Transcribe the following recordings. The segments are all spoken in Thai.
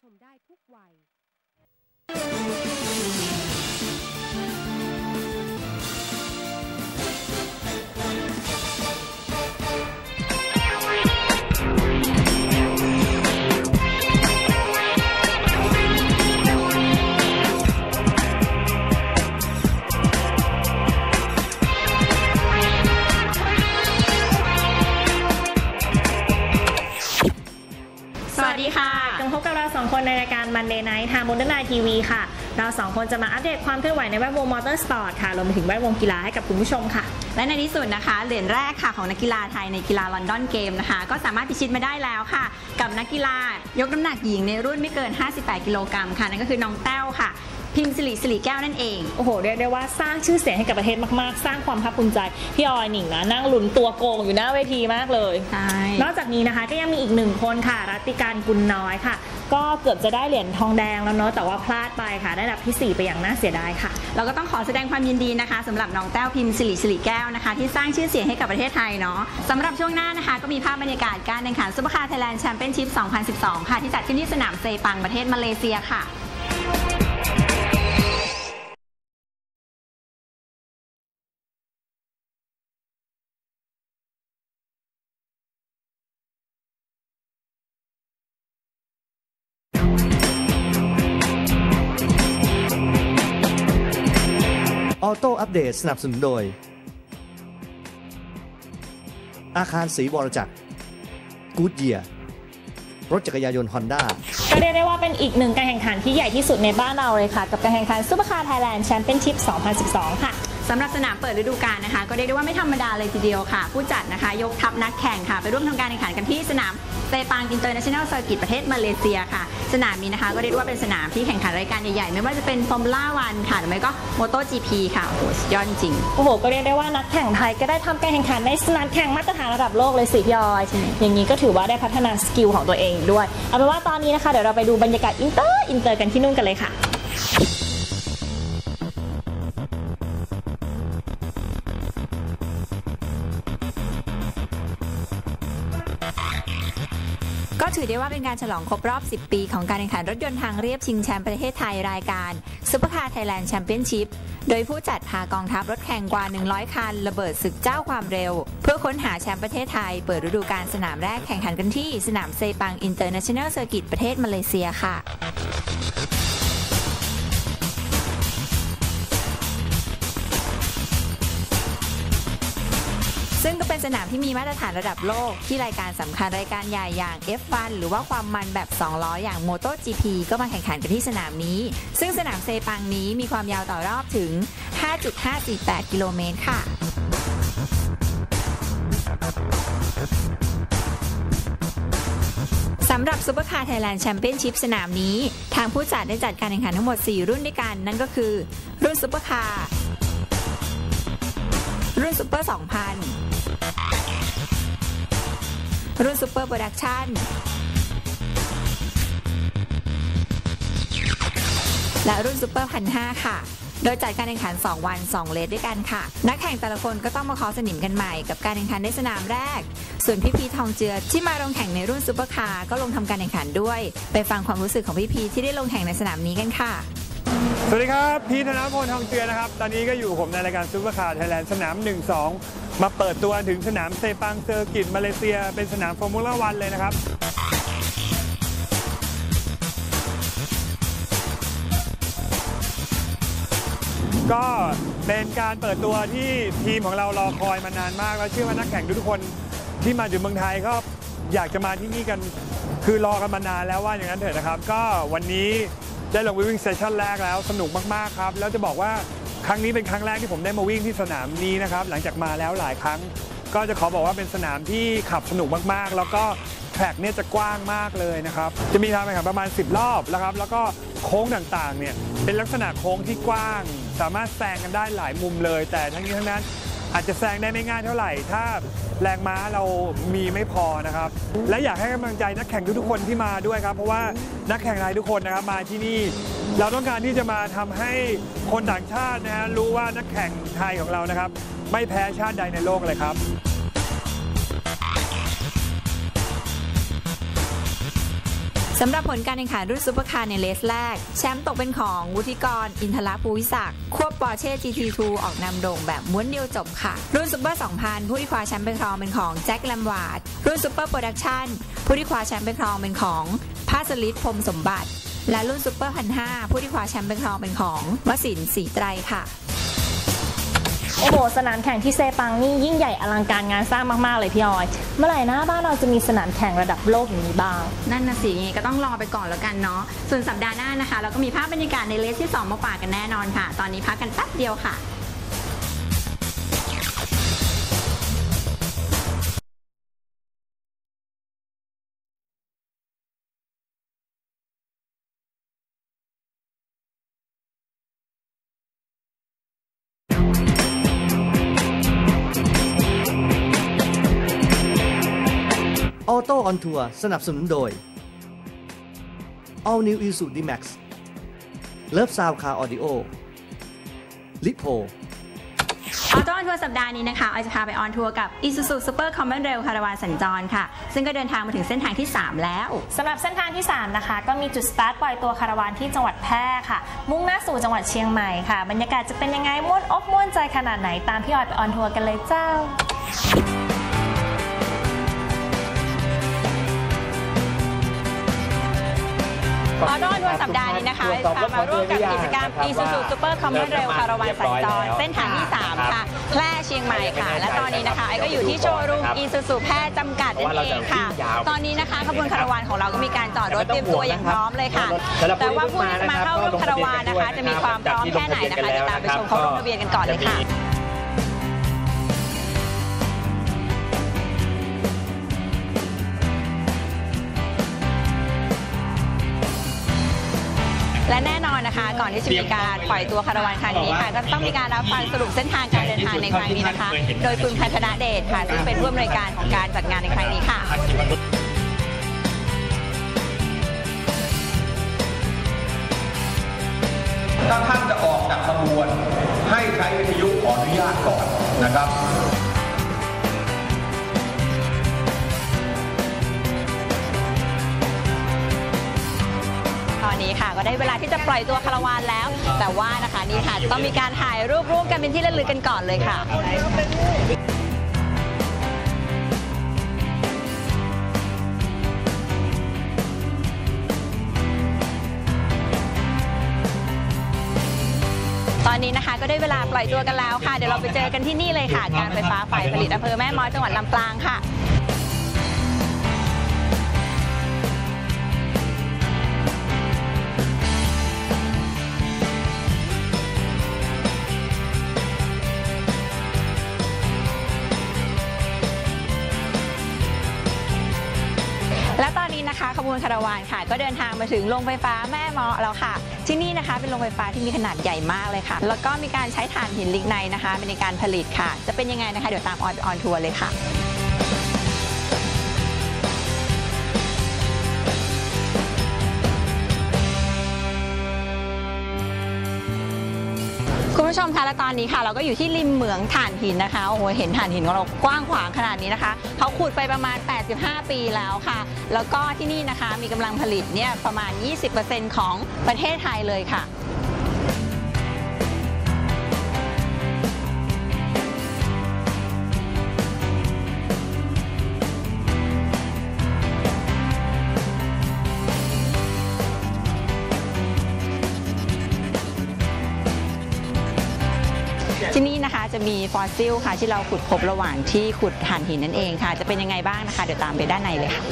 ชมได้ทุกวัย วัสดีค่ะกลับมาพบกับเราสองคนในรายการ Monday Night ทาง Modern Night TV ค่ะ เราสองคนจะมาอัปเดตความเคลื่อนไหวในแวดวงมอเตอร์สปอร์ตค่ะรวมไปถึงแวดวงกีฬาให้กับคุณผู้ชมค่ะ และในที่สุดนะคะ เหรียญแรกค่ะของนักกีฬาไทยในกีฬาลอนดอนเกมนะคะ ก็สามารถพิชิตมาได้แล้วค่ะ กับนักกีฬายกน้ำหนักหญิงในรุ่นไม่เกิน 58 กิโลกรัมค่ะนั่นก็คือน้องแต้วค่ะ พิมพ์สิริสิริแก้วนั่นเอง โอ้โห เรียกได้ว่าสร้างชื่อเสียงให้กับประเทศมากๆ สร้างความภาคภูมิใจ พี่ออยหนิงนะนั่งลุ้นตัวโกงอยู่หน้าเวทีมากเลย ใช่ นอกจากนี้นะคะก็ยังมีอีกหนึ่งคนค่ะ รัตติการกุลน้อยค่ะ ก็เกือบจะได้เหรียญทองแดงแล้วเนาะ แต่ว่าพลาดไปค่ะ ได้อันดับทีสี่ 4 ไปอย่างน่าเสียดายค่ะ เราก็ต้องขอแสดงความยินดีนะคะสำหรับน้องแต้วพิมพ์สิริสิริแก้วนะคะ ที่สร้างชื่อเสียงให้กับประเทศไทยเนาะสำหรับช่วงหน้านะคะก็มีภาพบรรยากาศการแข่งขันซุปเปอร์คาร์ไทยแลนด์แชมเปี้ยนชิพ 2012 ค่ะที่จัดขึ้นที่สนามเซปังประเทศมาเลเซียค่ะ โต้อัปเดตสนับสนุนโดย อาคารศรีวรจักรกูดเยียรถจักรยานยนต์ฮอนด้าก็เรียกได้ว่าเป็นอีกหนึ่งการแข่งขันที่ใหญ่ที่สุดในบ้านเราเลยค่ะ กับการแข่งขันซุปเปอร์คาร์ไทยแลนด์แชมเปี้ยนชิพ 2012 ค่ะสำหรับสนามเปิดฤดูกาลนะคะ ก็เรียกได้ว่าไม่ธรรมดาเลยทีเดียวค่ะ ผู้จัดนะคะ ยกทัพนักแข่งค่ะ ไปร่วมทำการแข่งขันกันที่สนามเซปังอินเตอร์เนชั่นแนลเซอร์กิตประเทศมาเลเซียค่ะ สนามนี้นะคะ ก็เรียกว่าเป็นสนามที่แข่งขันรายการใหญ่ๆ ไม่ว่าจะเป็นฟอร์มูล่าวันค่ะหรือไม่ก็โมโต GP ค่ะโอ้โหสุดยอดจริง โอ้โห ก็เรียกได้ว่านักแข่งไทยก็ได้ทำการแข่งขันในสนามแข่งมาตรฐานระดับโลกเลยสิพี่ออย อย่างนี้ก็ถือว่าได้พัฒนาสกิลของตัวเองด้วย เอาเป็นว่าตอนนี้นะคะเดี๋ยวเราไปดูบรรยากาศอินเตอร์อินเตอร์กันที่นู่นกันเลยค่ะ ก็ถือได้ว่าเป็นการฉลองครบรอบ 10 ปี ของการแข่งขันรถยนต์ทางเรียบชิงแชมป์ประเทศไทยรายการซุปเปอร์คาร์ไทยแลนด์แชมเปี้ยนชิพโดยผู้จัดพากองทัพรถแข่งกว่า 100 คัน ระเบิดศึกเจ้าความเร็ว เพื่อค้นหาแชมป์ประเทศไทย เปิดฤดูกาลสนามแรกแข่งขันกันที่สนามเซปังอินเตอร์เนชั่นแนลเซอร์กิตประเทศมาเลเซียค่ะ ซึ่งก็เป็นสนามที่มีมาตรฐานระดับโลก ที่รายการสำคัญรายการใหญ่อย่าง F1 หรือว่าความมันแบบ 2 ล้ออย่าง MotoGP ก็มาแข่งขันกันที่สนามนี้ ซึ่งสนามเซปังนี้มีความยาวต่อรอบถึง 5.548 กิโลเมตรค่ะสำหรับ Super Car Thailand Championship สนามนี้ ทางผู้จัดได้จัดการแข่งขันทั้งหมด 4 รุ่นด้วยกัน นั่นก็คือ รุ่น Super Car รุุ่่น Super 2000 รุ่น Super Production และรุ่น Super 1005ค่ะโดยจัดการแข่งขัน 2 วัน 2 เลสด้วยกันค่ะ นักแข่งแต่ละคนก็ต้องมาเคอสนิมกันใหม่กับการแข่งขันในสนามแรก ส่วนพี่พีทองเจือที่มาลงแข่งในรุ่นซูเปอร์คาร์ก็ลงทำการแข่งขันด้วย ไปฟังความรู้สึกของพี่พีที่ได้ลงแข่งในสนามนี้กันค่ะ วัสดีครับ พีธนพลทองเจือนะครับ ตอนนี้ก็อยู่ผมในรายการซูเปอร์คาร์ไทยแลนด์สนาม 1-2 มาเปิดตัวถึงสนามเซปังเซอร์กิตมาเลเซีย เป็นสนามฟอร์มูล่าวันเลยนะครับก็เป็นการเปิดตัวที่ทีมของเรารอคอยมานานมาก แล้วเชื่อว่านักแข่งทุกคนที่มาถึงเมืองไทยก็อยากจะมาที่นี่กัน คือรอกันมานานแล้วว่าอย่างนั้นเถอะนะครับ ก็วันนี้ ได้ลงวิ่งเซสชั่นแรกแล้วสนุกมากๆครับ แล้วจะบอกว่าครั้งนี้เป็นครั้งแรกที่ผมได้มาวิ่งที่สนามนี้นะครับ หลังจากมาแล้วหลายครั้ง ก็จะขอบอกว่าเป็นสนามที่ขับสนุกมากๆ แล้วก็แทร็กเนี่ยจะกว้างมากเลยนะครับ จะมีทางแข่งขันประมาณ 10 รอบนะครับ แล้วก็โค้งต่างๆเนี่ยเป็นลักษณะโค้งที่กว้าง สามารถแซงกันได้หลายมุมเลย แต่ทั้งนี้ทั้งนั้น อาจจะแซงได้ไม่ง่ายเท่าไหร่ ถ้าแรงม้าเรามีไม่พอนะครับ และอยากให้กำลังใจนักแข่งทุกๆคนที่มาด้วยครับ เพราะว่านักแข่งไทยทุกคนนะครับมาที่นี่ เราต้องการที่จะมาทำให้คนต่างชาตินะฮะรู้ว่านักแข่งไทยของเรานะครับ ไม่แพ้ชาติใดในโลกเลยครับำหรับผลการแข่งขันรุ่นซูเปอร์คาร์ในเลสแรก แชมป์ตกเป็นของวุฒิกร อินทรภูวิศักดิ์ควบปอร์เช่ GT2 ออกนำโด่งแบบม้วนเดียวจบค่ะ รุ่นซูเปอร์ 2000 ผู้ที่คว้าแชมป์ไปครองเป็นของแจ็คแลมวาร์ดรุ่นซูเปอร์โปรดักชั่นผู้ที่คว้าแชมป์ไปครองเป็นของพาสลิดพรมสมบัติ และรุ่นซูเปอร์พันห้าผู้ที่คว้าแชมป์ไปครองเป็นของวสินศรีไตรค่ะ โอ้โห สนามแข่งที่เซปังนี่ยิ่งใหญ่อลังการงานสร้างมากๆเลยพี่ออย เมื่อไหร่นะบ้านเราจะมีสนามแข่งระดับโลกอย่างนี้บ้าง นั่นนะสิก็ต้องรอไปก่อนแล้วกันเนาะ ส่วนสัปดาห์หน้านะคะ เราก็มีภาพบรรยากาศในเลสที่ 2 มาฝากกันแน่นอนค่ะ ตอนนี้พักกันแป๊บเดียวค่ะ ออโต้ออนทัวร์สนับสนุนโดย All New Isuzu D-Max เลิฟซาวคาร์ออดิโอลิโพออโต้ออนทัวร์สัปดาห์นี้นะคะออยจะพาไปออนทัวร์กับ Isuzu Super Common Rail คาราวานสัญจรค่ะ ซึ่งก็เดินทางมาถึงเส้นทางที่ 3 แล้ว สำหรับเส้นทางที่ 3 นะคะ ก็มีจุดสตาร์ทปล่อยตัวคาราวานที่จังหวัดแพร่ค่ะ มุ่งหน้าสู่จังหวัดเชียงใหม่ค่ะ บรรยากาศจะเป็นยังไงม่วนอกม่วนใจขนาดไหนตามพี่ออยไปออนทัวร์กันเลยเจ้า ออโต้ทัวร์สัปดาห์นี้นะคะจะพามาร่วมกับกิจกรรม Isuzu Super Common Rail คาราวานสัญจรเส้นทางที่ 3 ค่ะ แพร่เชียงใหม่ค่ะ และตอนนี้นะคะไอ้ก็อยู่ที่โชว์รูม Isuzu แพร่จำกัดนั่นเองค่ะ ตอนนี้นะคะขบวนคาราวานของเราก็มีการจอดรถเตรียมตัวอย่างพร้อมเลยค่ะ แต่ว่าผู้ที่จะมาเข้าร่วมคาราวานนะคะ จะมีความพร้อมแค่ไหนนะคะเดี๋ยวตามไปชมเขาลงทะเบียนกันก่อนเลยค่ะและ น่นอนนะคะ ก่อนที่จะมีการปล่อยตัวคาราวานครั้งนี้ค่ะ ก็ต้องมีการรับฟังสรุปเส้นทางการเดินทางในครั้งนี้นะคะ โดยคุณพัฒนาเดชค่ะซึ่งเป็นผู้อำนวยการของการจัดงานในครั้งนี้ค่ะถ้าท่านจะออกจากขบวน ให้ใช้วิทยุขออนุญาตก่อนนะครับ นี้ค่ะ ก็ได้เวลาที่จะปล่อยตัวคาราวานแล้ว แต่ว่านะคะนี่ค่ะจะต้องมีการถ่ายรูปร่วมกันเป็นที่ระลึกกันก่อนเลยค่ะตอนนี้นะคะก็ได้เวลาปล่อยตัวกันแล้วค่ะ เดี๋ยวเราไปเจอกันที่นี่เลยค่ะ การไฟฟ้าฝ่ายผลิตอำเภอแม่ม้อยจังหวัดลำปางค่ะ นนี้นะคะขบวนคาราวานค่ะ ก็เดินทางมาถึงโรงไฟฟ้าแม่เมาะแล้วค่ะ ที่นี่นะคะเป็นโรงไฟฟ้าที่มีขนาดใหญ่มากเลยค่ะ แล้วก็มีการใช้ถ่านหินลิกไนนะคะในการผลิตค่ะ จะเป็นยังไงนะคะเดี๋ยวตามออนออนทัวร์เลยค่ะ ผู้ชมคะและตอนนี้ค่ะ เราก็อยู่ที่ริมเหมืองถ่านหินนะคะโอ้โหเห็นถ่านหินของเรากว้างขวางขนาดนี้นะคะเขาขุดไปประมาณ 85 ปีแล้วค่ะ แล้วก็ที่นี่นะคะมีกำลังผลิตเนี่ยประมาณ 20%ของประเทศไทยเลยค่ะ มีฟอสซิลค่ะที่เราขุดพบระหว่างที่ขุดถ่านหินนั่นเองค่ะ จะเป็นยังไงบ้างนะคะ เดี๋ยวตามไปด้านในเลยค่ะ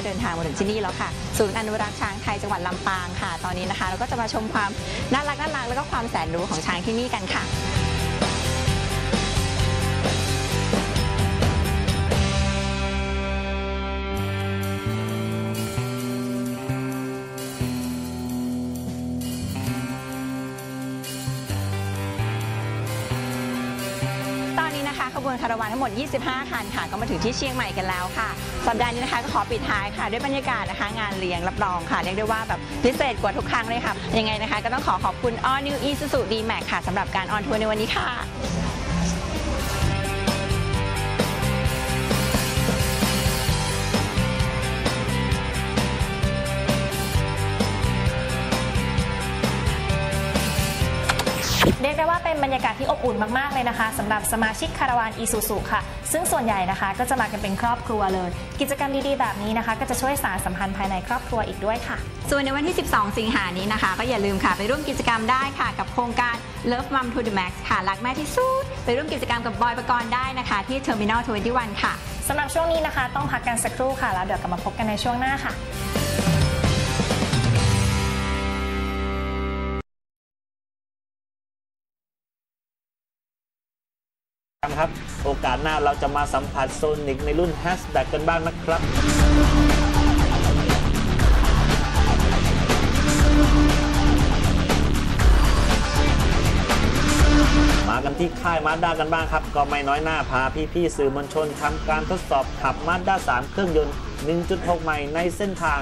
ก็เดินทางมาถึงที่นี่แล้วค่ะ ศูนย์อนุรักษ์ช้างไทยจังหวัดลำปางค่ะ ตอนนี้นะคะ เราก็จะมาชมความน่ารักน่ารักแล้วก็ความแสนรู้ของช้างที่นี่กันค่ะตอนนี้นะคะขบวนคาราวานทั้งหมด 25 คันค่ะ ก็มาถึงที่เชียงใหม่กันแล้วค่ะ สัปดาห์นี้นะคะก็ขอปิดท้ายค่ะ ด้วยบรรยากาศนะคะ งานเลี้ยงรับรองค่ะเรียกได้ว่าแบบพิเศษกว่าทุกครั้งเลยค่ะ ยังไงนะคะ ก็ต้องขอขอบคุณ All New Isuzu D-Max ค่ะสำหรับการออนทัวร์ในวันนี้ค่ะ เรียกได้ว่าเป็นบรรยากาศที่อบอุ่นมากๆเลยนะคะสำหรับสมาชิกคาราวานอีซูซูค่ะ ซึ่งส่วนใหญ่นะคะก็จะมากันเป็นครอบครัวเลย กิจกรรมดีๆแบบนี้นะคะ ก็จะช่วยสานสัมพันธ์ภายในครอบครัวอีกด้วยค่ะ ส่วนในวันที่ 12 สิงหานี้นะคะ ก็อย่าลืมค่ะไปร่วมกิจกรรมได้ค่ะ กับโครงการ Love Mom to the Max ค่ะรักแม่ที่สุดไปร่วมกิจกรรมกับบอยประกรณ์ได้นะคะ ที่ Terminal 21 ค่ะสำหรับช่วงนี้นะคะ ต้องพักกันสักครู่ค่ะแล้วเดี๋ยวกลับมาพบกันในช่วงหน้าค่ะ หน้าเราจะมาสัมผัสโซนิกในรุ่นแฮชแบ็กกันบ้างนะครับมากันที่ค่ายมาด้ากันบ้างครับ ก็ไม่น้อยหน้าพาพี่ๆสื่อมวลชนทำการทดสอบขับมาด้า3 เครื่องยนต์ 1.6ใหม่ในเส้นทาง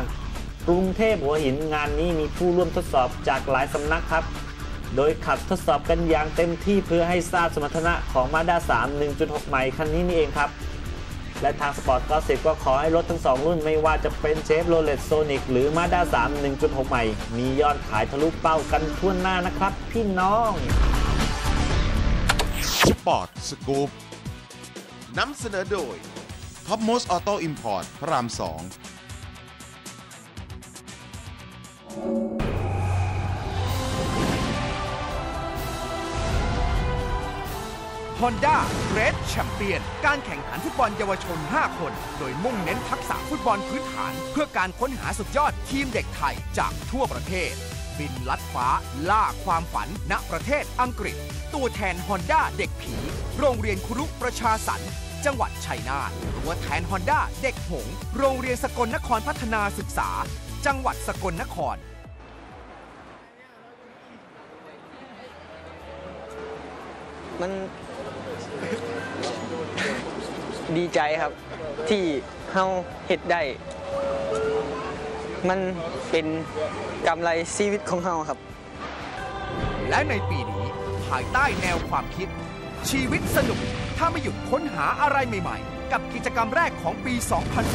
กรุงเทพหัวหินงานนี้มีผู้ร่วมทดสอบจากหลายสำนักครับ โดยขับทดสอบกันอย่างเต็มที่เพื่อให้ทราบสมรรถนะของ Mazda 3 1.6ใหม่คันนี้นี่เองครับ และทางสปอร์ตก็สิบก็ขอให้รถทั้ง 2 รุ่นไม่ว่าจะเป็นเชฟโรเลตโซนิกหรือ Mazda 3 1.6ใหม่มียอดขายทะลุเป้ากันทั่วหน้านะครับ พี่น้องสปอร์ตสกู๊ปนำเสนอโดย Top Most Auto Import พระราม 2 Honda Red Champion การแข่งขันฟุตบอลเยาวชน 5 คน โดยมุ่งเน้นทักษะฟุตบอลพื้นฐาน เพื่อการค้นหาสุดยอดทีมเด็กไทยจากทั่วประเทศ บินลัดฟ้า ล่าความฝันณประเทศอังกฤษ ตัวแทน Honda เด็กผี โรงเรียนครุประชาสรรจังหวัดชัยนาทตัวแทน Honda เด็กหง โรงเรียนสกลนครพัฒนาศึกษา จังหวัดสกลนครมัน ดีใจครับที่เฮาเฮ็ดได้ มันเป็นกำไรชีวิตของเฮาครับ และในปีนี้ภายใต้แนวความคิด ชีวิตสนุก ถ้าไม่หยุดค้นหาอะไรใหม่ๆ กับกิจกรรมแรกของปี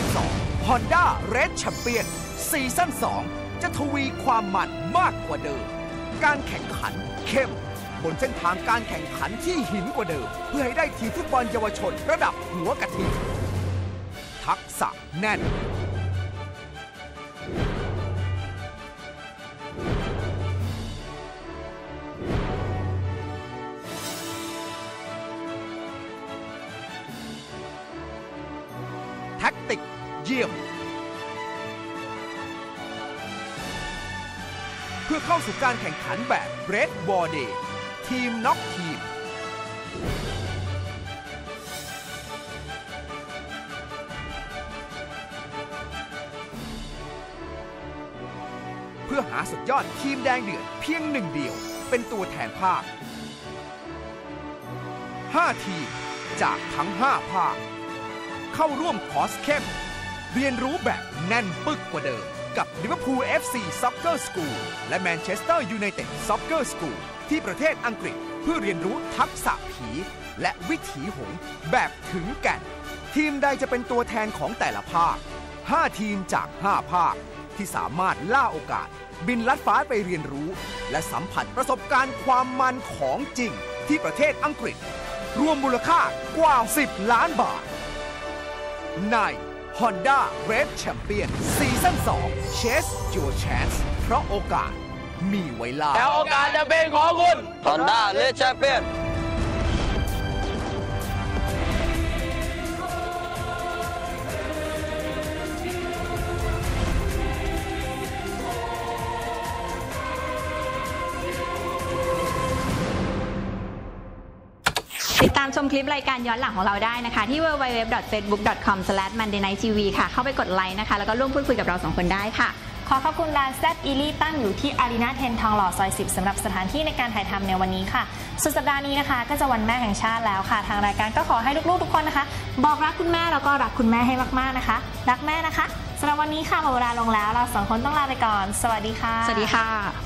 2012 Honda Red Champion ซีซั่น2จะทวีความมันมากกว่าเดิม การแข่งขันเข้ม บนเส้นทางการแข่งขันที่หินกว่าเดิม เพื่อให้ได้ทีมฟุตบอลเยาวชนระดับหัวกะทิทักษะแน่น แท็กติกเยี่ยม เพื่อเข้าสู่การแข่งขันแบบ Red War Day ทีมน็อกทีม เพื่อหาสุดยอดทีมแดงเดือดเพียงหนึ่งเดียว เป็นตัวแทนภาค 5 ทีม จากทั้ง 5 ภาค เข้าร่วมคอร์สเข้ม เรียนรู้แบบแน่นปึกกว่าเดิม กับ Liverpool FC Soccer School และ Manchester United Soccer School ที่ประเทศอังกฤษเพื่อเรียนรู้ทักษะผี และวิถีหงแบบถึงแก่น ทีมใดจะเป็นตัวแทนของแต่ละภาค 5 ทีมจาก 5 ภาค ที่สามารถล่าโอกาส บินลัดฟ้าไปเรียนรู้ และสัมผัสประสบการณ์ความมันของจริงที่ประเทศอังกฤษ รวมมูลค่ากว่า 10 ล้านบาทใน Honda Red Champion ซีซั่น2 Chase Your Chance เพราะโอกาสมีไว้ล่าแล้วโอกาสจะเป็นของคุณ Honda Red Champion ชมคลิปรายการย้อนหลังของเราได้นะคะ ที่ www.facebook.com/mondaynightv ค่ะ เข้าไปกดไลค์นะคะ แล้วก็ร่วมพูดคุยกับเราสองคนได้ค่ะ ขอขอบคุณร้านแซบอีลี่ตั้งอยู่ที่อารีนาเทนทองหล่อซอย 10สำหรับสถานที่ในการถ่ายทำในวันนี้ค่ะสุดสัปดาห์นี้นะคะ ก็จะวันแม่แห่งชาติแล้วค่ะ ทางรายการก็ขอให้ลูกๆทุกคนนะคะ บอกรักคุณแม่แล้วก็รักคุณแม่ให้มากๆนะคะ รักแม่นะคะสำหรับวันนี้ค่ะหมดเวลาลงแล้ว เราสองคนต้องลาไปก่อน สวัสดีค่ะ สวัสดีค่ะ